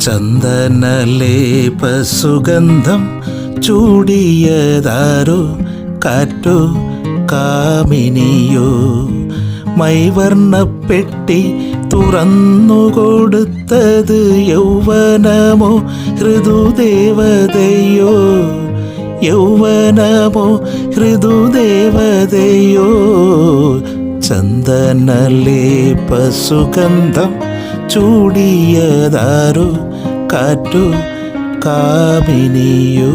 ചന്ദനലേപ ചൂടിയതാരു കാറ്റോ കാമിനിയോ? മൈവർണപ്പെട്ടി തുറന്നു കൊടുത്തത് യൗവനമോ ഹൃദുദേവതയോ? യൗവനമോ ഹൃദുദേവതയോ? ചന്ദനലേപസുഗന്ധം ചൂടിയതാരോ കാറ്റു കാമിനിയോ.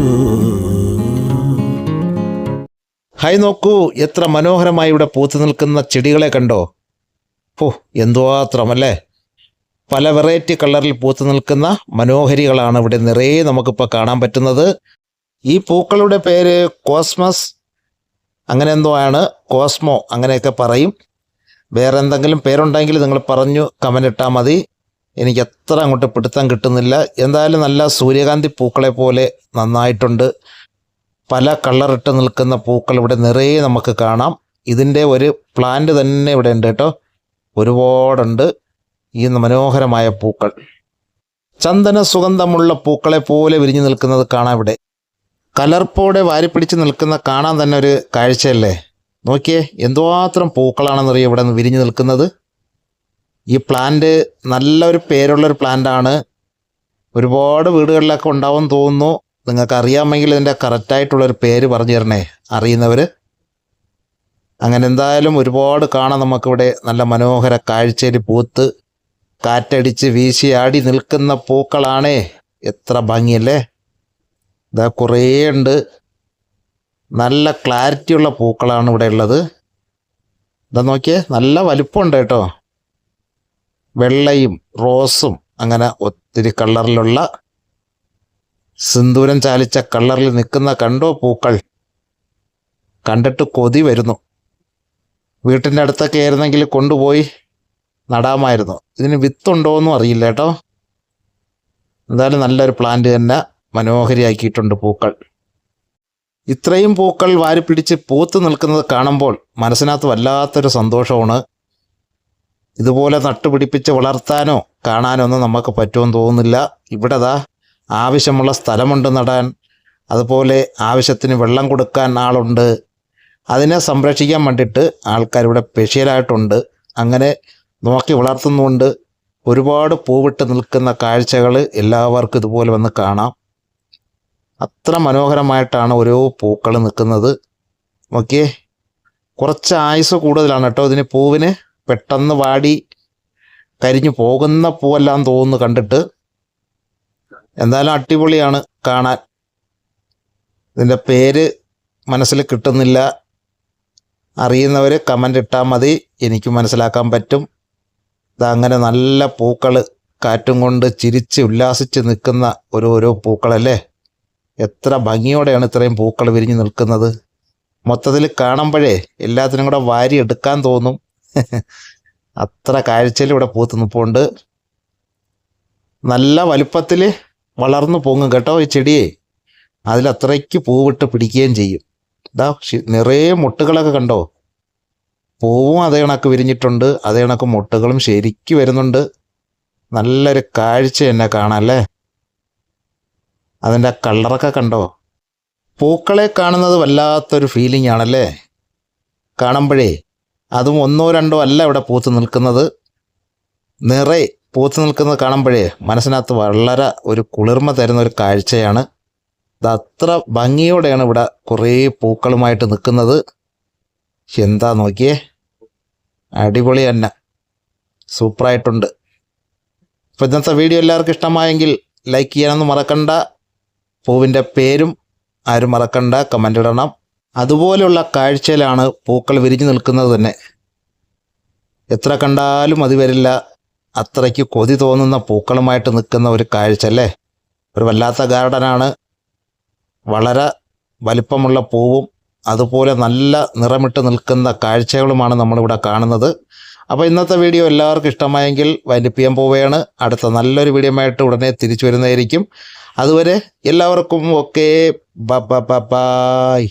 ഹായ് നോക്കൂ എത്ര മനോഹരമായി ഇവിടെ പൂത്തു നിൽക്കുന്ന ചെടികളെ കണ്ടോ? ഓ എന്തുമാത്രമല്ലേ പല വെറൈറ്റി കളറിൽ പൂത്തു നിൽക്കുന്ന മനോഹരികളാണ് ഇവിടെ നിറയെ നമുക്കിപ്പോൾ കാണാൻ പറ്റുന്നത്. ഈ പൂക്കളുടെ പേര് കോസ്മസ് അങ്ങനെ എന്തോ ആണ് കോസ്മോ അങ്ങനെയൊക്കെ പറയും. വേറെ എന്തെങ്കിലും പേരുണ്ടെങ്കിൽ നിങ്ങൾ പറഞ്ഞു കമന്റ് ഇട്ടാൽ മതി. എനിക്ക് എത്ര അങ്ങോട്ട് പിടുത്തം കിട്ടുന്നില്ല. എന്തായാലും നല്ല സൂര്യകാന്തി പൂക്കളെ പോലെ നന്നായിട്ടുണ്ട്. പല കളറിട്ട് നിൽക്കുന്ന പൂക്കൾ ഇവിടെ നിറയെ നമുക്ക് കാണാം. ഇതിന്റെ ഒരു പ്ലാന്റ് തന്നെ ഇവിടെ ഉണ്ട് കേട്ടോ. ഒരുപാടുണ്ട്. ഈ മനോഹരമായ പൂക്കൾ. ചന്ദന സുഗന്ധമുള്ള പൂക്കളെ പോലെ വിരിഞ്ഞു നിൽക്കുന്നത് കാണാം ഇവിടെ. കലർപ്പോടെ വാരിപ്പിടിച്ച് നിൽക്കുന്ന കാണാൻ തന്നെ ഒരു കാഴ്ചയല്ലേ? നോക്കിയേ എന്തുമാത്രം പൂക്കളാണെന്നറിയോ ഇവിടെ വിരിഞ്ഞു നിൽക്കുന്നത്. ഈ പ്ലാന്റ് നല്ലൊരു പേരുള്ളൊരു പ്ലാന്റാണ് ഒരുപാട് വീടുകളിലൊക്കെ ഉണ്ടാവും തോന്നുന്നു. നിങ്ങൾക്ക് അറിയാമെങ്കിൽ ഇതിന്റെ കറക്റ്റായിട്ടുള്ളൊരു പേര് പറഞ്ഞു തരണേ. അറിയുന്നവർ അങ്ങനെ എന്തായാലും ഒരുപാട് കാണാം നമുക്കിവിടെ നല്ല മനോഹര കാഴ്ചയിൽ പൂത്ത് കാറ്റടിച്ച് വീശി ആടി നിൽക്കുന്ന പൂക്കളാണേ. എത്ര ഭംഗിയല്ലേ? ഇതാ കുറേ ഉണ്ട്. നല്ല ക്ലാരിറ്റിയുള്ള പൂക്കളാണ് ഇവിടെ ഉള്ളത്. ഇതാ നോക്കിയേ നല്ല വലിപ്പമുണ്ട് കേട്ടോ. വെള്ളയും റോസും അങ്ങനെ ഒത്തിരി കളറിലുള്ള സിന്ദൂരം ചാലിച്ച കളറിൽ നിൽക്കുന്ന കണ്ടോ പൂക്കൾ? കണ്ടിട്ട് കൊതി വരുന്നു. വീട്ടിന്റെ അടുത്തൊക്കെ ആയിരുന്നെങ്കിൽ കൊണ്ടുപോയി നടാമായിരുന്നു. ഇതിന് വിത്തുണ്ടോയെന്നും അറിയില്ല കേട്ടോ. എന്തായാലും നല്ലൊരു പ്ലാന്റ് തന്നെ മനോഹരിയാക്കിയിട്ടുണ്ട് പൂക്കൾ. ഇത്രയും പൂക്കൾ വാരിപ്പിടിച്ച് പൂത്ത് നിൽക്കുന്നത് കാണുമ്പോൾ മനസ്സിനകത്ത് വല്ലാത്തൊരു സന്തോഷമാണ്. ഇതുപോലെ നട്ടുപിടിപ്പിച്ച് വളർത്താനോ കാണാനോ ഒന്നും നമുക്ക് പറ്റുമെന്ന് തോന്നുന്നില്ല. ഇവിടെ ദാ ആവശ്യമുള്ള സ്ഥലമുണ്ട് നടാൻ. അതുപോലെ ആവശ്യത്തിന് വെള്ളം കൊടുക്കാൻ ആളുണ്ട്. അതിനെ സംരക്ഷിക്കാൻ വേണ്ടിയിട്ട് ആൾക്കാർ ഇവിടെ സ്പെഷ്യലായിട്ടുണ്ട്. അങ്ങനെ നോക്കി വളർത്തുന്നുണ്ട് ഒരുപാട് പൂവിട്ട് നിൽക്കുന്ന കാഴ്ചകൾ എല്ലാവർക്കും ഇതുപോലെ വന്ന് കാണാം. അത്ര മനോഹരമായിട്ടാണ് ഓരോ പൂക്കൾ നിൽക്കുന്നത്. നോക്കിയേ കുറച്ച് ആയുസ് കൂടുതലാണ് കേട്ടോ ഇതിന് പൂവിന്. പെട്ടെന്ന് വാടി കരിഞ്ഞു പോകുന്ന പൂവെല്ലാം തോന്നുന്നു കണ്ടിട്ട്. എന്തായാലും അടിപൊളിയാണ് കാണാൻ. ഇതിന്റെ പേര് മനസ്സിൽ കിട്ടുന്നില്ല. അറിയുന്നവർ കമന്റ് ഇട്ടാൽ മതി. എനിക്ക് മനസ്സിലാക്കാൻ പറ്റും. ഇതങ്ങനെ നല്ല പൂക്കൾ കാറ്റും കൊണ്ട് ചിരിച്ച് ഉല്ലാസിച്ച് നിൽക്കുന്ന ഓരോരോ പൂക്കളല്ലേ? എത്ര ഭംഗിയോടെയാണ് ഇത്രയും പൂക്കൾ വിരിഞ്ഞ് നിൽക്കുന്നത്. മൊത്തത്തിൽ കാണുമ്പോഴേ എല്ലാത്തിനും കൂടെ വാരി എടുക്കാൻ തോന്നും. അത്ര കാഴ്ചയിൽ ഇവിടെ പൂത്ത് നിൽപ്പുണ്ട് നല്ല വലുപ്പത്തിൽ വളർന്നു പൊങ്ങും കേട്ടോ ഈ ചെടിയെ. അതിലത്രയ്ക്ക് പൂവിട്ട് പിടിക്കുകയും ചെയ്യും. ഇതാ നിറയെ മുട്ടുകളൊക്കെ കണ്ടോ? പൂവും അതേ കണക്ക് വിരിഞ്ഞിട്ടുണ്ട് അതേ കണക്ക് മുട്ടുകളും ശരിക്ക് വരുന്നുണ്ട്. നല്ലൊരു കാഴ്ച തന്നെ കാണാം അല്ലേ? അതിന്റെ കളറൊക്കെ കണ്ടോ? പൂക്കളെ കാണുന്നത് വല്ലാത്തൊരു ഫീലിംഗ് ആണല്ലേ? കാണുമ്പോഴേ അതും ഒന്നോ രണ്ടോ അല്ല ഇവിടെ പൂത്ത് നിൽക്കുന്നത്. നിറയെ പൂത്ത് നിൽക്കുന്നത് കാണുമ്പോഴേ മനസ്സിനകത്ത് വളരെ ഒരു കുളിർമ തരുന്ന ഒരു കാഴ്ചയാണ്. ഇത് അത്ര ഭംഗിയോടെയാണ് ഇവിടെ കുറേ പൂക്കളുമായിട്ട് നിൽക്കുന്നത്. എന്താ നോക്കിയേ? അടിപൊളി തന്നെ. സൂപ്പറായിട്ടുണ്ട്. അപ്പോൾ ഇന്നത്തെ വീഡിയോ എല്ലാവർക്കും ഇഷ്ടമായെങ്കിൽ ലൈക്ക് ചെയ്യാനൊന്നും മറക്കണ്ട. പൂവിന്റെ പേരും ആരും മറക്കണ്ട. കമന്റ് ഇടണം. അതുപോലെയുള്ള കാഴ്ചയിലാണ് പൂക്കൾ വിരിഞ്ഞു നിൽക്കുന്നത് തന്നെ. എത്ര കണ്ടാലും അത് വരില്ല. അത്രയ്ക്ക് കൊതി തോന്നുന്ന പൂക്കളുമായിട്ട് നിൽക്കുന്ന ഒരു കാഴ്ച അല്ലേ ഒരു വല്ലാത്ത ഗാർഡനാണ്. വളരെ വലിപ്പമുള്ള പൂവും അതുപോലെ നല്ല നിറമിട്ട് നിൽക്കുന്ന കാഴ്ചകളുമാണ് നമ്മളിവിടെ കാണുന്നത്. അപ്പോൾ ഇന്നത്തെ വീഡിയോ എല്ലാവർക്കും ഇഷ്ടമായെങ്കിൽ ചെയ്യാൻ പോവുകയാണ്. അടുത്ത നല്ലൊരു വീഡിയോ ആയിട്ട് ഉടനെ തിരിച്ചു വരുന്നതായിരിക്കും. അതുവരെ എല്ലാവർക്കും ഓക്കെ. ബ ബ ബ ബായ്